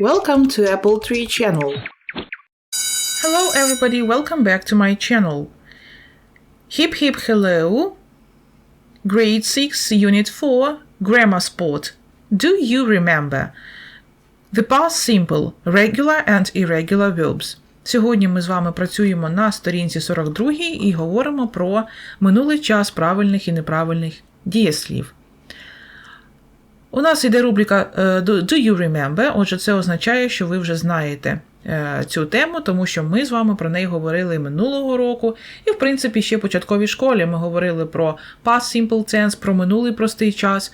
Welcome to Apple Tree channel. Hello everybody, welcome back to my channel. Hip hip hello. Grade 6, Unit 4, Grammar Sport. Do you remember? The past simple, regular and irregular verbs. Сьогодні ми з вами працюємо на сторінці 42 і говоримо про минулий час правильних і неправильних дієслів. У нас йде рубрика е, Do you remember? Отже, це означає, що ви вже знаєте е, цю тему, тому що ми з вами про неї говорили минулого року. І, в принципі, ще в початковій школі ми говорили про past simple tense, про минулий простий час,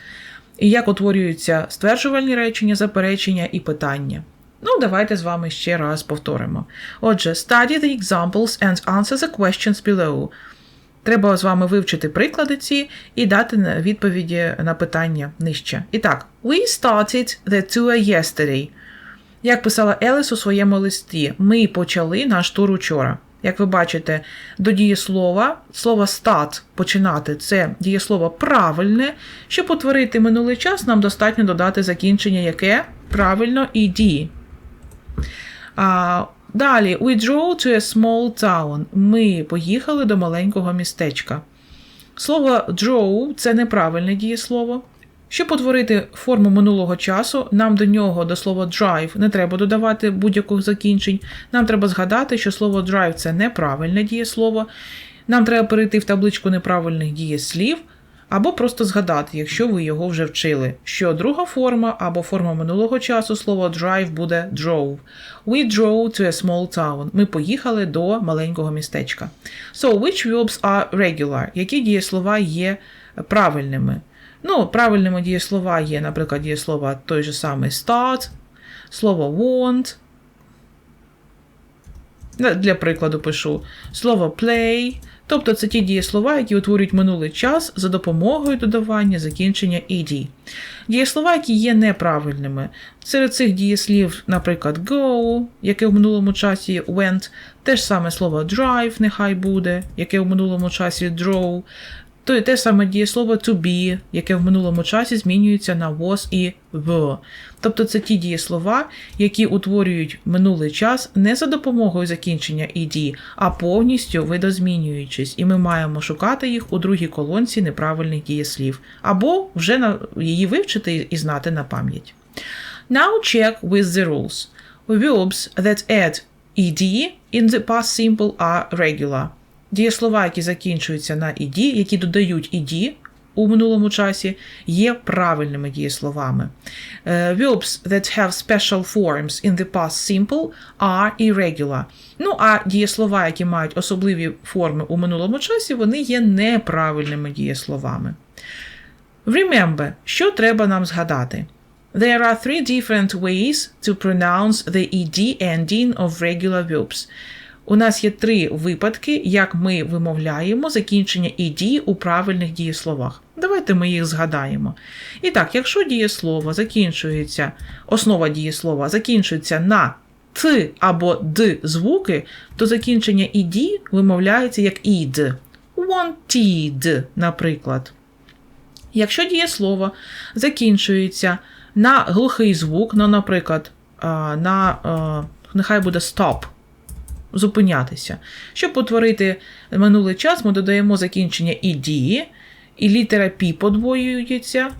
і як утворюються стверджувальні речення, заперечення і питання. Ну, давайте з вами ще раз повторимо. Отже, study the examples and answer the questions below. Треба з вами вивчити приклади ці і дати відповіді на питання нижче. І так, we started the tour yesterday. Як писала Еліс у своєму листі, ми почали наш тур учора. Як ви бачите, до дієслова слово start починати це дієслово правильне. Щоб утворити минулий час, нам достатньо додати закінчення яке правильно ed. А, далі, we drove to a small town. Ми поїхали до маленького містечка. Слово drove – це неправильне дієслово. Щоб утворити форму минулого часу, нам до нього, до слова drive, не треба додавати будь-яких закінчень. Нам треба згадати, що слово drive це неправильне дієслово. Нам треба перейти в табличку неправильних дієслів, або просто згадати, якщо ви його вже вчили, що друга форма або форма минулого часу слова drive буде drove. We drove to a small town. Ми поїхали до маленького містечка. So, which verbs are regular? Які дієслова є правильними? Ну, правильними дієслова є, наприклад, дієслова той же самий start, слово want. Для- прикладу пишу слово play. Тобто це ті дієслова, які утворюють минулий час за допомогою додавання закінчення ed. Дієслова, які є неправильними. Серед цих дієслів, наприклад, go, яке в минулому часі went, те ж саме слово drive, нехай буде, яке в минулому часі drove. То й те саме дієслово to be, яке в минулому часі змінюється на was і were. Тобто це ті дієслова, які утворюють минулий час не за допомогою закінчення ed, а повністю видозмінюючись, і ми маємо шукати їх у другій колонці неправильних дієслів, або вже її вивчити і знати на пам'ять. Now check with the rules. Verbs that add ed in the past simple are regular. Дієслова, які закінчуються на ed, які додають ed у минулому часі, є правильними дієсловами. Е, Verbs that have special forms in the past simple are irregular. Ну, а дієслова, які мають особливі форми у минулому часі, вони є неправильними дієсловами. Remember, що треба нам згадати? There are three different ways to pronounce the ed ending of regular verbs. У нас є три випадки, як ми вимовляємо закінчення ed у правильних дієсловах. Давайте ми їх згадаємо. І так, якщо дієслово закінчується, основа дієслова закінчується на т або д звуки, то закінчення ed вимовляється як id. Wanted, наприклад. Якщо дієслово закінчується на глухий звук, ну, наприклад, на нехай буде stop, зупинятися. Щоб утворити минулий час, ми додаємо закінчення ed, і літера P подвоюється,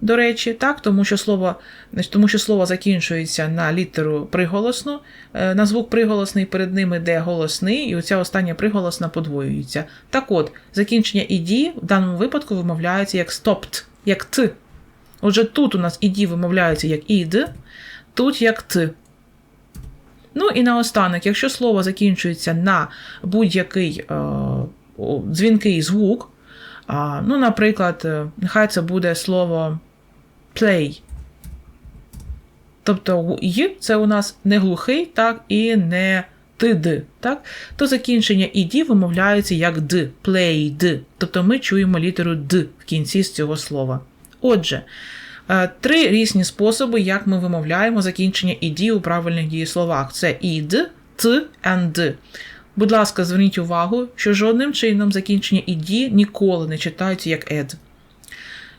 до речі, так, тому що слово, тому що слово закінчується на літеру приголосну, е, на звук приголосний, перед ним іде голосний, і оця остання приголосна подвоюється. Так от, закінчення ed в даному випадку вимовляється як stopped, як т. Отже, тут у нас ed вимовляється як ід, тут як т. Ну і наостанок, якщо слово закінчується на будь-який е, дзвінкий звук, а, ну, наприклад, е, нехай це буде слово play. Тобто «й» це у нас не глухий, так, і не тид, так? То закінчення «ід» вимовляється як д, played. Тобто ми чуємо літеру д в кінці з цього слова. Отже, три різні способи, як ми вимовляємо закінчення іді у правильних дієсловах: це ід, т and. Будь ласка, зверніть увагу, що жодним чином закінчення іді ніколи не читаються як «ед».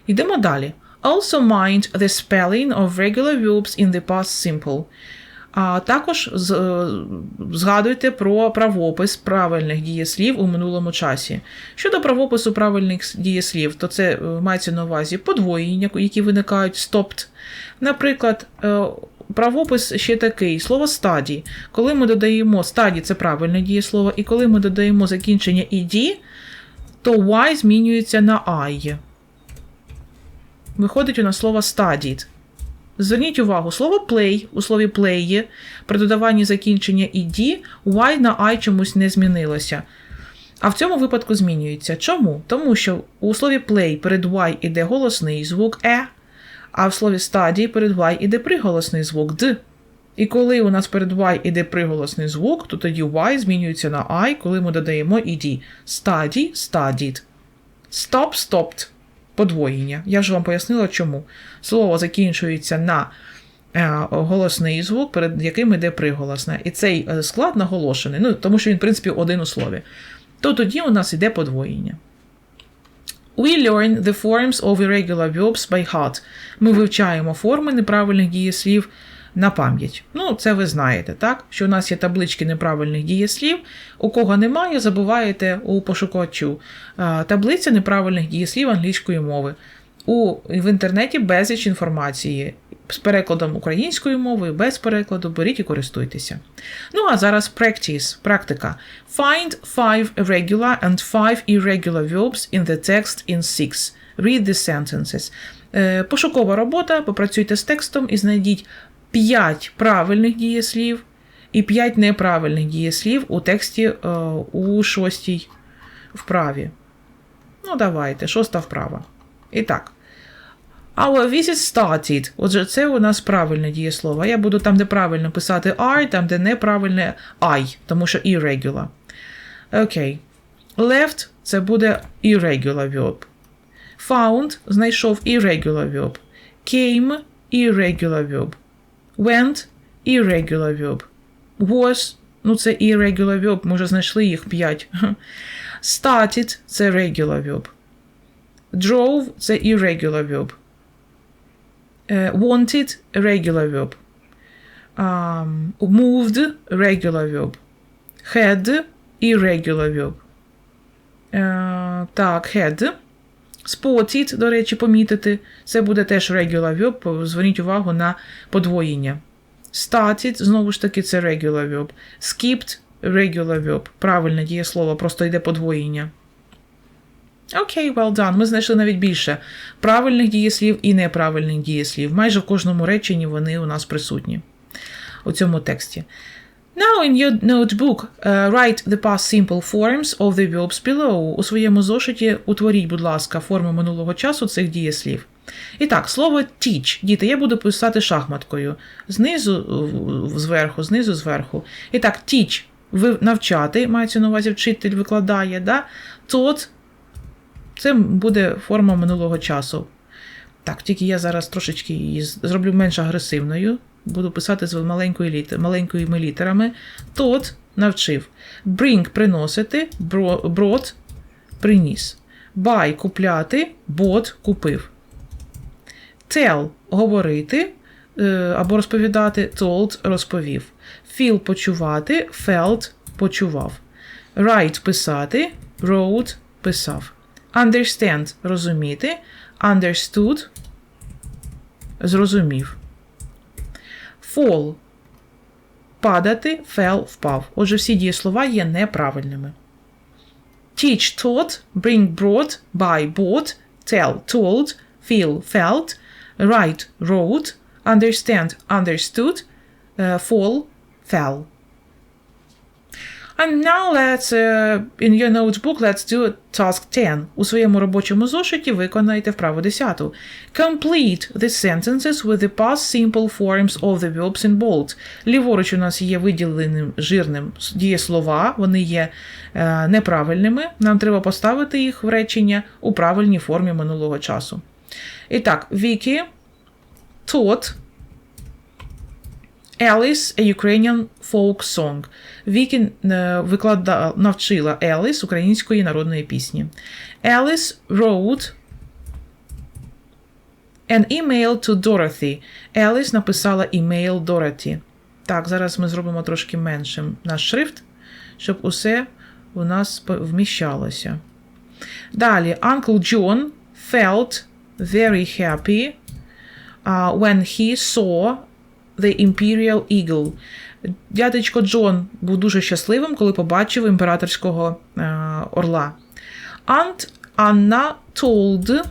Йдемо далі. Also mind the spelling of regular verbs in the past simple. А також е, згадуйте про правопис правильних дієслів у минулому часі. Щодо правопису правильних дієслів, то це е, мається на увазі подвоєння, які виникають stopped. Наприклад, е, правопис ще такий: слово study. Коли ми додаємо study – це правильне дієслово, і коли ми додаємо закінчення ed, то y змінюється на I. Виходить у нас слово studied. Зверніть увагу, слово play у слові play при додаванні закінчення ed, y на I чомусь не змінилося. А в цьому випадку змінюється. Чому? Тому що у слові play перед y іде голосний звук е, а в слові study перед y іде приголосний звук д. І коли у нас перед y іде приголосний звук, то тоді y змінюється на I, коли ми додаємо ed. Study, studied. Stop, stopped. Подвоєння. Я вже вам пояснила, чому. Слово закінчується на е, голосний звук, перед яким йде приголосне. І цей е, склад наголошений, ну, тому що він, в принципі, один у слові. То тоді у нас йде подвоєння. We learn the forms of irregular verbs by heart. Ми вивчаємо форми неправильних дієслів на пам'ять. Ну, це ви знаєте, так? Що у нас є таблички неправильних дієслів. У кого немає, забуваєте у пошукачу. Е, Таблиця неправильних дієслів англійської мови. У, в інтернеті безліч інформації з перекладом українською мовою, без перекладу, беріть і користуйтеся. Ну а зараз practice, практика. Find five regular and five irregular verbs in the text in six. Read the sentences. Е, Пошукова робота, попрацюйте з текстом і знайдіть 5 правильних дієслів і 5 неправильних дієслів у тексті е, у шостій вправі. Ну, давайте, шоста вправа. І так. Our visit started. Отже, це у нас правильне дієслово. Я буду там, де правильно писати are, там, де неправильне I, тому що irregular. Окей. Left це буде irregular verb. Found знайшов irregular verb. Came irregular verb. Went irregular verb. Was ну це irregular verb, ми вже знайшли їх 5. Started це regular verb. Drove це irregular verb. Е, wanted regular verb. Um, moved regular verb. Had irregular verb. Е, так, had. Spotted, до речі, помітити. Це буде теж regular verb. Зверніть увагу на подвоєння. Started, знову ж таки, це regular verb. Skipped regular verb. Правильне дієслово, просто йде подвоєння. Окей, well done. Ми знайшли навіть більше правильних дієслів і неправильних дієслів. Майже в кожному реченні вони у нас присутні у цьому тексті. Now in your notebook, uh, write the past simple forms of the verbs below. У своєму зошиті утворіть, будь ласка, форми минулого часу цих дієслів. І так, слово teach. Діти, я буду писати шахматкою. Знизу, зверху, знизу, зверху. І так, teach. Ви навчати, мається на увазі вчитель викладає, да? Taught це буде форма минулого часу. Так, тільки я зараз трошечки її зроблю менш агресивною. Буду писати з маленькою літер, маленькими літерами. Тот навчив. Bring приносити, brought приніс. Buy купляти, bought купив. Tell говорити е, або розповідати, told розповів. Feel почувати, felt почував. Write писати, wrote писав. Understand розуміти, understood зрозумів. Fall падати, fell впав. Отже, всі дієслова є неправильними. Teach taught, bring brought, buy bought, tell told, feel felt, write wrote, understand understood, uh, fall fell. And now let's, uh, in your notebook, let's do task 10. У своєму робочому зошиті виконайте вправу 10. Complete the sentences with the past simple forms of the verbs in bold. Ліворуч у нас є виділеним жирним дієслова, вони є е, неправильними. Нам треба поставити їх в речення у правильній формі минулого часу. І так, Vicky taught Alice a Ukrainian folk song. Вікі е, виклада, навчила Alice української народної пісні. Alice wrote An email to Dorothy. Еліс написала email Dorothy. Так, зараз ми зробимо трошки меншим наш шрифт, щоб усе у нас вміщалося. Далі, Uncle John felt very happy uh, when he saw the Imperial Eagle. Дядечко Джон був дуже щасливим, коли побачив імператорського е, орла. Aunt Anna told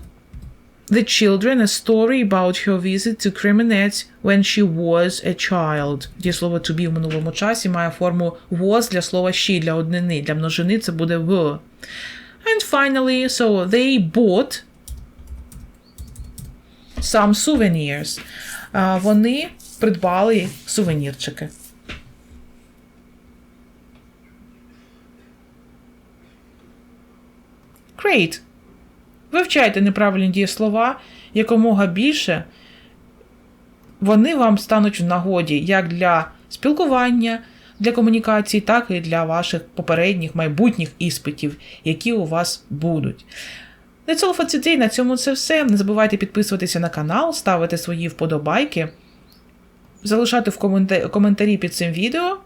the children a story about her visit to Cremonets when she was a child. Дієслово to be в минулому часі має форму was для слова she, для однини. Для множини це буде were. And finally, so they bought some souvenirs. Вони придбали сувенірчики. Great. Вивчайте неправильні дієслова якомога більше. Вони вам стануть в нагоді як для спілкування, для комунікації, так і для ваших попередніх майбутніх іспитів, які у вас будуть. That's all for. На цьому це все. Не забувайте підписуватися на канал, ставити свої вподобайки, залишати в коментарі під цим відео.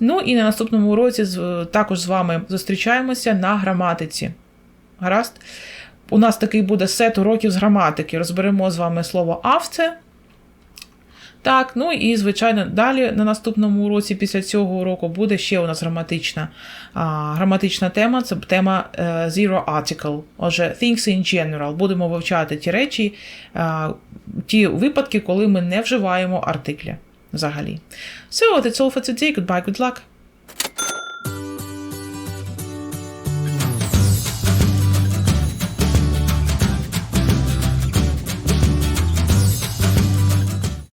Ну і на наступному уроці також з вами зустрічаємося на граматиці. Гаразд? У нас такий буде сет уроків з граматики. Розберемо з вами слово after. Так, ну і, звичайно, далі на наступному уроці після цього уроку буде ще у нас граматична, а, граматична тема. Це тема е, Zero Article. Отже, things in general. Будемо вивчати ті речі, а, ті випадки, коли ми не вживаємо артикля взагалі. So, that's all for today. Goodbye, good luck.